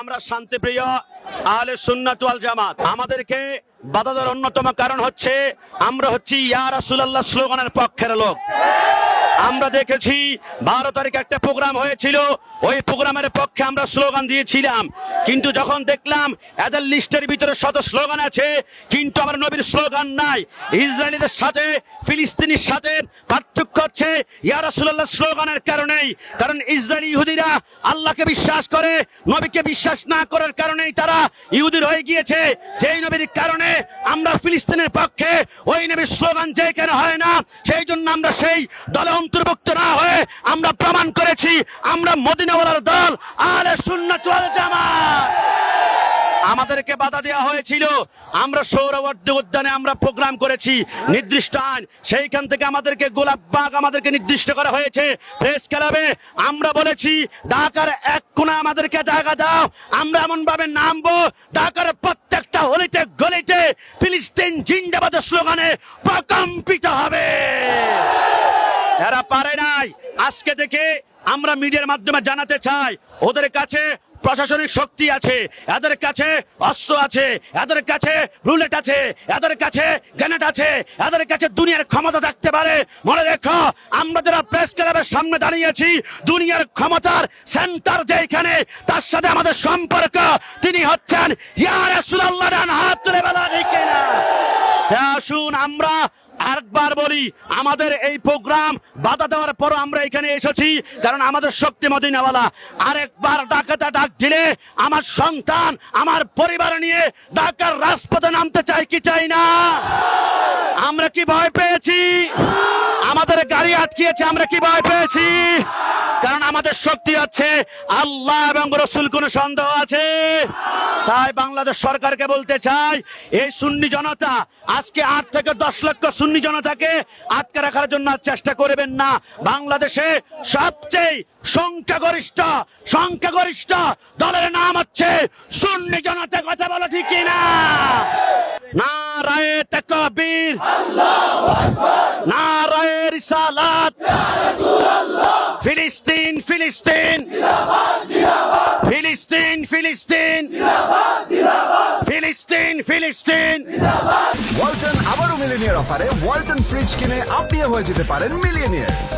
আমরা শান্তিপ্রিয় আহলে সুন্নাতুয়াল জামাত। আমাদেরকে বাধা অন্যতম কারণ হচ্ছে আমরা হচ্ছি ইয়া রাসূলুল্লাহ স্লোগানের পক্ষের লোক। আমরা দেখেছি বারো তারিখে একটা প্রোগ্রাম হয়েছিল। ওই প্রোগ্রামের পক্ষে আমরা স্লোগান দিয়েছিলাম। কিন্তু যখন দেখলাম এদের লিস্টের ভিতরে শত স্লোগান আছে, কিন্তু আমার নবীর স্লোগান নাই। ইসরায়েলিদের সাথে, ফিলিস্তিনির সাথে পার্থক্য হচ্ছে ইয়া রাসূলুল্লাহ স্লোগানের কারণেই। কারণ ইসরায়েলি ইহুদিরা আল্লাহকে বিশ্বাস করে, নবীকে বিশ্বাস না করার কারণেই তারা ইহুদির হয়ে গিয়েছে। যেই নবীর কারণে আমরা ফিলিস্তিনের পক্ষে ওই নবীর স্লোগান যে কেন হয় না, সেই জন্য আমরা সেই দলে অন্তর্ভুক্ত না হয়ে আমরা প্রমাণ করেছি, আমরা মদিনাওয়ালার দল আলে সুন্নাত ওয়াল জামাত। আমাদেরকে বাধা দেওয়া হয়েছিল। আমরা সৌরবর্তী উদ্যানে আমরা প্রোগ্রাম করেছি, নির্দিষ্ট আইন। সেইখান থেকে আমাদেরকে গোলাপ বাগ আমাদেরকে নির্দিষ্ট করা হয়েছে। প্রেস ক্লাবে আমরা বলেছি, ঢাকার এক কোণা আমাদেরকে জায়গা দাও, আমরা এমন ভাবে নামবো, ঢাকার প্রত্যেকটা হলিতে, গলিতে ফিলিস্তিন জিন্দাবাদের স্লোগানে প্রকম্পিত হবে। এরা পারে নাই। আজকে থেকে আমরা মিডিয়ার মাধ্যমে জানাতে চাই, ওদের কাছে প্রশাসনিক শক্তি আছে, এদের কাছে অস্ত্র আছে, এদের কাছে রুলেট আছে, এদের কাছে গ্যানেট আছে, এদের কাছে দুনিয়ার ক্ষমতা থাকতে পারে। মনে রেখো, আমরা যারা প্রেস ক্লাবের সামনে দাঁড়িয়েছি দুনিয়ার ক্ষমতার সেন্টার যেখানে, তার সাথে আমাদের সম্পর্ক। তিনি হচ্ছেন, ইয়া রাসূলুল্লাহ হাত তুলে বেলা দেখে না আসুন আমরা আরেকবার বলি, আমাদের এই প্রোগ্রাম বাধা দেওয়ার পর আমরা এখানে এসেছি, কারণ আমাদের শক্তি মদিনাওয়ালা। আরেকবার ডাকাতা ডাক দিলে আমার সন্তান, আমার পরিবার নিয়ে ঢাকার রাজপথে নামতে চাই কি চাই না? আমরা কি ভয় পেয়েছি? আমাদের গাড়ি আটকিয়েছে, আমরা কি ভয় পেয়েছি? আমাদের শক্তি হচ্ছে আল্লাহ এবং রসুল কোন সন্দেহ আছে? তাই বাংলাদেশ সরকারকে বলতে চাই, এই সুন্নি জনতা আজকে আট থেকে দশ লক্ষ সুন্নি জনতাকে আটকে রাখার জন্য চেষ্টা করবেন না। বাংলাদেশে সবচেয়ে সংখ্যাগরিষ্ঠ সংখ্যাগরিষ্ঠ দলের নাম হচ্ছে সুন্নি জনতা। কথা বলো ঠিক কিনা? না রায়ে তকবীর। না রায়ে রিসালাত। ফিলিস্তিন ফিলিস্তিন। ফিলিস্তিন ফিলিস্তিন। ফিলিস্তিন ফিলিস্তিন। ওয়ালটন আবারও মিলিনিয়ার অফারে ওয়ালটন ফ্রিজ কিনে আপনিও হয়ে যেতে পারেন মিলিয়নিয়ার।